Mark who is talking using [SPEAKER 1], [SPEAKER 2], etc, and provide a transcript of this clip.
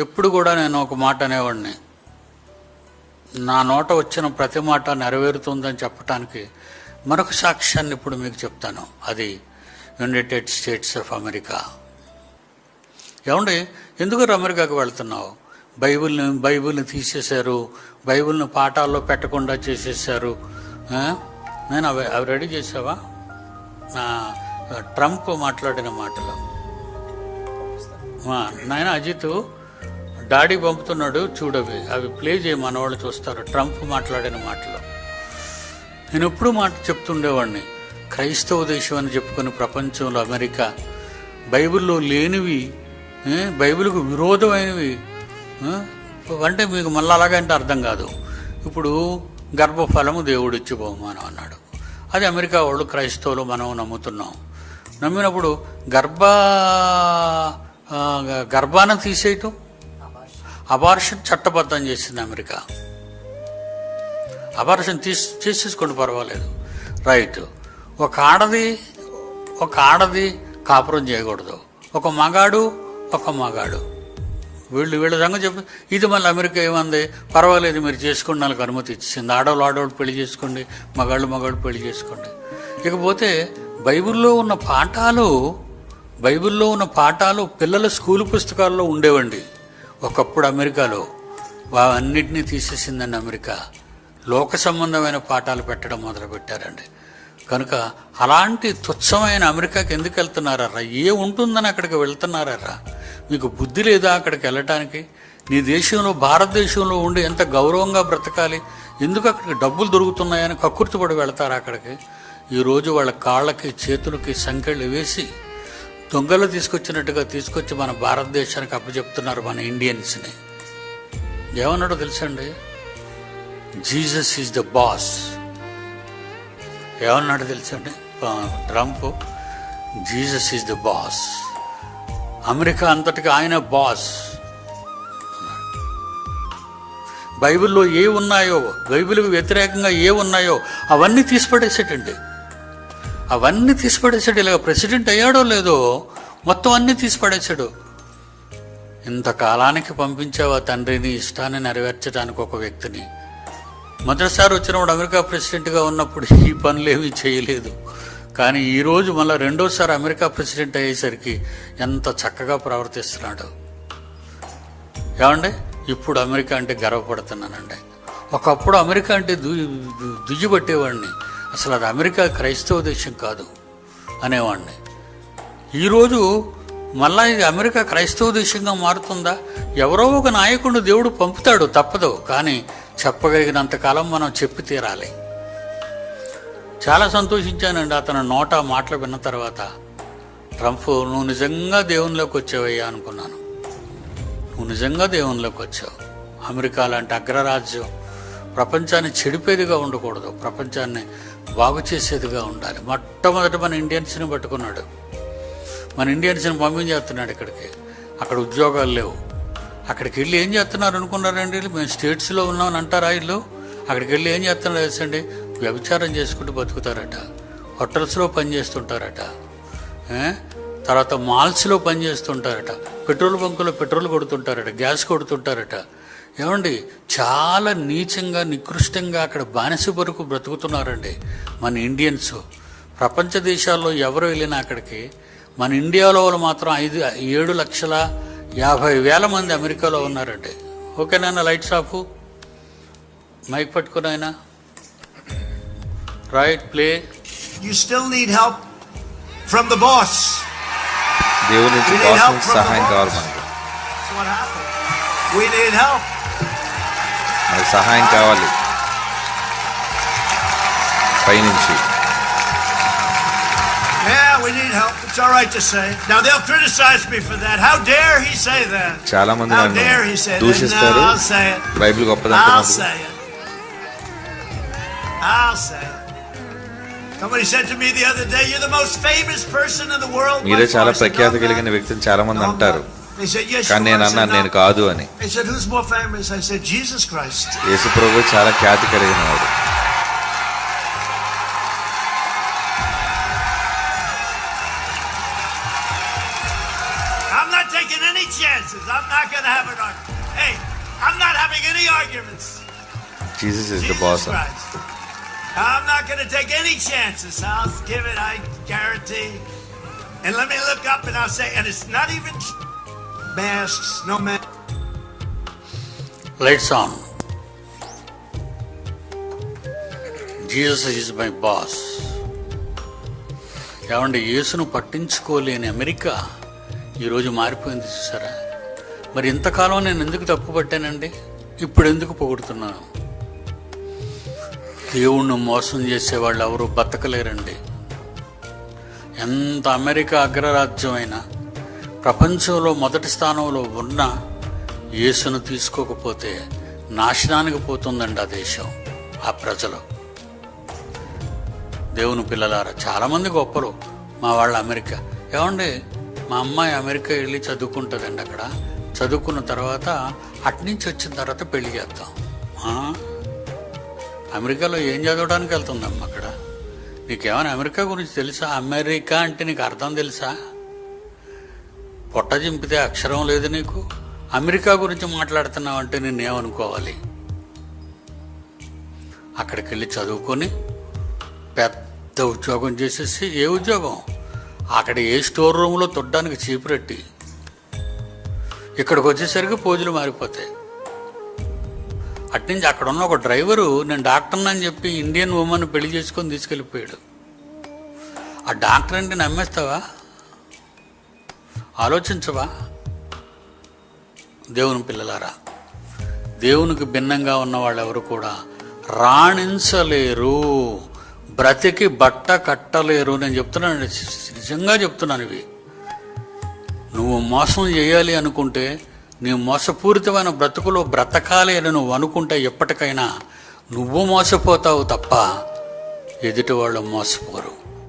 [SPEAKER 1] ఎప్పుడు కూడా నేను ఒక మాట అనేవాడిని. నా నోట వచ్చిన ప్రతి మాట నెరవేరుతుందని చెప్పటానికి మరొక సాక్ష్యాన్ని ఇప్పుడు మీకు చెప్తాను. అది యునైటెడ్ స్టేట్స్ ఆఫ్ అమెరికా. ఏమండి? ఎందుకు అమెరికాకు వెళ్తున్నావు? బైబిల్ని బైబిల్ని తీసేశారు. బైబిల్ని పాఠాల్లో పెట్టకుండా చేసేసారు నేను అవి అవి రెడీ చేసావా? నా ట్రంప్ మాట్లాడిన మాటలు. నాయన అజిత్ డాడీ పంపుతున్నాడు చూడవి. అవి ప్లే చేయి మన వాళ్ళు చూస్తారు. ట్రంప్ మాట్లాడిన మాటలు. నేను ఎప్పుడు మాట చెప్తుండేవాడిని. క్రైస్తవ దేశం అని చెప్పుకుని ప్రపంచంలో అమెరికా బైబిల్లో లేనివి బైబిల్కు విరోధమైనవి అంటే మీకు మళ్ళీ అలాగంటే అర్థం కాదు. ఇప్పుడు గర్భఫలము దేవుడిచ్చి బహుమానం అన్నాడు. అది అమెరికా వాళ్ళు క్రైస్తవులు మనం నమ్ముతున్నాం. నమ్మినప్పుడు గర్భ ఆ, గర్భాన్ని తీసేయటం? అబార్షన్ చట్టబద్ధం చేసింది అమెరికా. అబార్షన్ తీసి చేసేసుకోండి పర్వాలేదు. రైట్ ఒక ఆడది ఒక ఆడది కాపురం చేయకూడదు. ఒక మగాడు ఒక మగాడు. వీళ్ళు వీళ్ళ సంగతి చెప్పు ఇది మళ్ళీ అమెరికా ఏమంది? పర్వాలేదు మీరు చేసుకోండి నాకు అనుమతి ఇచ్చింది ఆడవాళ్ళు ఆడవాళ్ళు పెళ్ళి చేసుకోండి మగాళ్ళు మగాళ్ళు పెళ్ళి చేసుకోండి. ఇకపోతే బైబిల్లో ఉన్న పాఠాలు బైబిల్లో ఉన్న పాఠాలు పిల్లల స్కూల్ పుస్తకాల్లో ఉండేవండి. ఒకప్పుడు అమెరికాలో అన్నిటినీ తీసేసిందండి అమెరికా లోక సంబంధమైన పాఠాలు పెట్టడం మొదలుపెట్టారండి. కనుక అలాంటి తుచ్చమైన అమెరికాకి ఎందుకు వెళ్తున్నారా ఏ ఉంటుందని అక్కడికి వెళ్తున్నారా మీకు బుద్ధి లేదా అక్కడికి వెళ్ళటానికి? నీ దేశంలో భారతదేశంలో ఉండి ఎంత గౌరవంగా బ్రతకాలి? ఎందుకు అక్కడికి డబ్బులు దొరుకుతున్నాయని కక్కుర్తిపడి వెళ్తారా అక్కడికి? ఈరోజు వాళ్ళ కాళ్ళకి చేతులకి సంఖ్యలు వేసి దొంగలు తీసుకొచ్చినట్టుగా తీసుకొచ్చి మన భారతదేశానికి అప్పచెప్తున్నారు మన ఇండియన్స్ని. ఏమన్నాడో తెలుసండి? Jesus is the boss. ఏమన్నాడు తెలుసండి? Trump Jesus is the boss. America అంతటికి ఆయన బాస్. బైబిల్లో ఏ ఉన్నాయో బైబిల్కి వ్యతిరేకంగా ఏ ఉన్నాయో అవన్నీ తీసిపడేసేటండి. అవన్నీ తీసిపడేశాడు. ఇలాగ ప్రెసిడెంట్ అయ్యాడో లేదో మొత్తం అన్నీ తీసిపడేశాడు. ఇంతకాలానికి ఆ తండ్రిని ఇష్టాన్ని నెరవేర్చడానికి ఒక వ్యక్తిని? మొదటిసారి వచ్చినప్పుడు అమెరికా ప్రెసిడెంట్గా ఉన్నప్పుడు ఈ పనులు ఏమీ చేయలేదు. కానీ ఈరోజు మళ్ళీ రెండోసారి అమెరికా ప్రెసిడెంట్ అయ్యేసరికి ఎంత చక్కగా ప్రవర్తిస్తున్నాడు. ఏమండి? ఇప్పుడు అమెరికా అంటే గర్వపడుతున్నానండి. ఒకప్పుడు అమెరికా అంటే దు- దుయ్యబట్టేవాడిని. అసలు అది అమెరికా క్రైస్తవ దేశం కాదు అనేవాడిని ఈరోజు మళ్ళా ఇది అమెరికా క్రైస్తవ దేశంగా మారుతుందా? ఎవరో ఒక నాయకుడు దేవుడు పంపుతాడు తప్పదు. కానీ చెప్పగలిగినంతకాలం మనం చెప్పి తీరాలి. చాలా సంతోషించానండి అతను నోట మాటలు విన్న తర్వాత. ట్రంప్ నువ్వు నిజంగా దేవునిలోకి వచ్చావయ్యా అనుకున్నాను. నువ్వు నిజంగా దేవునిలోకి వచ్చావు. అమెరికా లాంటి అగ్రరాజ్యం ప్రపంచాన్ని చెడిపేదిగా ఉండకూడదు. ప్రపంచాన్ని బాగు చేసేదిగా ఉండాలి. మొట్టమొదట మన ఇండియన్స్ని పట్టుకున్నాడు. మన ఇండియన్స్ని పంపించేస్తున్నాడు ఇక్కడికి. అక్కడ ఉద్యోగాలు లేవు. అక్కడికి వెళ్ళి ఏం చేస్తున్నారు అనుకున్నారండి? మేము స్టేట్స్లో ఉన్నామని అంటారా వీళ్ళు? అక్కడికి వెళ్ళి ఏం చేస్తున్నారు తెలుసండి? వ్యభిచారం చేసుకుంటూ బతుకుతారట. హోటల్స్లో పనిచేస్తుంటారట తర్వాత మాల్స్లో పనిచేస్తుంటారట పెట్రోల్ బంకులో పెట్రోల్ కొడుతుంటారట. గ్యాస్ కొడుతుంటారట. ఏమండి చాలా నీచంగా నికృష్టంగా అక్కడ బానిస వరకు బ్రతుకుతున్నారండి మన ఇండియన్స్ ప్రపంచ దేశాల్లో ఎవరు వెళ్ళినా అక్కడికి మన ఇండియాలో వాళ్ళు మాత్రం ఐదు ఏడు లక్షల యాభై వేల మంది అమెరికాలో ఉన్నారండి ఓకేనా లైట్స్ ఆఫ్ మైక్ పట్టుకుని ఆయన right play
[SPEAKER 2] You still need help from the boss.
[SPEAKER 3] దేవుడి నుంచి బాస్ సహాయం కావాలి. మనకి.
[SPEAKER 2] We need help.
[SPEAKER 3] మనకి సహాయం కావాలి పైనుంచి
[SPEAKER 2] Yeah, we need help. It's all right to say. Now they'll criticize me for that. How dare he say that?
[SPEAKER 3] చాలా మంది
[SPEAKER 2] How
[SPEAKER 3] నన్ను
[SPEAKER 2] dare he say that?
[SPEAKER 3] దూషిస్తారు
[SPEAKER 2] No, I'll say it.
[SPEAKER 3] Bible
[SPEAKER 2] I'll
[SPEAKER 3] గొప్పదంటున్నారు
[SPEAKER 2] say it. I'll say it. Somebody said to me the other day, "You're the most famous person in the world."
[SPEAKER 3] మీరే
[SPEAKER 2] by
[SPEAKER 3] చాలా
[SPEAKER 2] far." I said,
[SPEAKER 3] ప్రఖ్యాతి
[SPEAKER 2] "No,
[SPEAKER 3] కలిగిన
[SPEAKER 2] no.
[SPEAKER 3] వ్యక్తిని చాలా మంది
[SPEAKER 2] No, I'm
[SPEAKER 3] అంటారు
[SPEAKER 2] not." They said, "Yes,
[SPEAKER 3] కానీ
[SPEAKER 2] you are."
[SPEAKER 3] నేను
[SPEAKER 2] I said,
[SPEAKER 3] అన్నాను
[SPEAKER 2] "No."
[SPEAKER 3] నేను కాదు అని
[SPEAKER 2] They said, "Who's more famous?" I said, "Jesus Christ."
[SPEAKER 3] యేసు ప్రభు చాలా ఖ్యాతి కలిగిన వాడు
[SPEAKER 2] I'm not taking any chances. I'm I'm not going to have an argument. Hey, I'm not having any arguments.
[SPEAKER 3] Jesus is the
[SPEAKER 2] Jesus
[SPEAKER 3] boss
[SPEAKER 2] Christ. I'm not going to take any chances. I'll give it, I guarantee. And let me look up and I'll say, and it's not even Best snowman. Lights
[SPEAKER 1] lights on Jesus is my boss ఏమంటే యేసును పట్టించుకోలేని America ఈరోజు మారిపోయింది చూసారా? మరి ఇంతకాలం నేను ఎందుకు తప్పు పట్టానండి? ఇప్పుడు ఎందుకు పొగుడుతున్నాను? దేవుణ్ణి మోసం చేసేవాళ్ళు ఎవరు బతకలేరండి. ఎంత అమెరికా అగ్రరాజ్యమైనా ప్రపంచంలో మొదటి స్థానంలో ఉన్న యేసును తీసుకోకపోతే నాశనానికి పోతుందండి ఆ దేశం ఆ ప్రజలు. దేవుని పిల్లలారా చాలామంది గొప్పలు మా వాళ్ళ అమెరికా. ఏమండి మా అమ్మాయి అమెరికా వెళ్ళి చదువుకుంటుందండి అక్కడ. చదువుకున్న తర్వాత అట్నుంచి వచ్చిన తర్వాత పెళ్ళి చేద్దాం. అమెరికాలో ఏం చదవడానికి వెళ్తుందమ్మ అక్కడ? నీకేమైనా అమెరికా గురించి తెలుసా? అమెరికా అంటే నీకు అర్థం తెలుసా? పొట్ట చింపితే అక్షరం లేదు నీకు? అమెరికా గురించి మాట్లాడుతున్నావంటే నేను నేనేమనుకోవాలి అక్కడికి వెళ్ళి చదువుకొని పెద్ద ఉద్యోగం చేసేసి ఏ ఉద్యోగం? అక్కడ ఏ స్టోర్ రూమ్లో తొడ్డానికి చీపురెట్టి? ఇక్కడికి వచ్చేసరికి పోజులు మారిపోతాయి. అట్నుంచి అక్కడ ఉన్న ఒక డ్రైవరు నేను డాక్టర్ని అని చెప్పి ఇండియన్ ఉమెన్ పెళ్ళి చేసుకొని తీసుకెళ్ళిపోయాడు. ఆ డాక్టర్ అంటే నమ్మేస్తావా? ఆలోచించవా? దేవుని పిల్లలారా దేవునికి భిన్నంగా ఉన్న వాళ్ళు ఎవరు కూడా రాణించలేరు బ్రతికి బట్ట కట్టలేరు నేను చెప్తున్నాను నిజంగా చెప్తున్నాను ఇవి. నువ్వు మోసం చేయాలి అనుకుంటే నీ మోసపూరితమైన బ్రతుకులో బ్రతకాలి అని నువ్వు అనుకుంటే ఎప్పటికైనా నువ్వు మోసపోతావు తప్ప ఎదుటి వాళ్ళు మోసపోరు.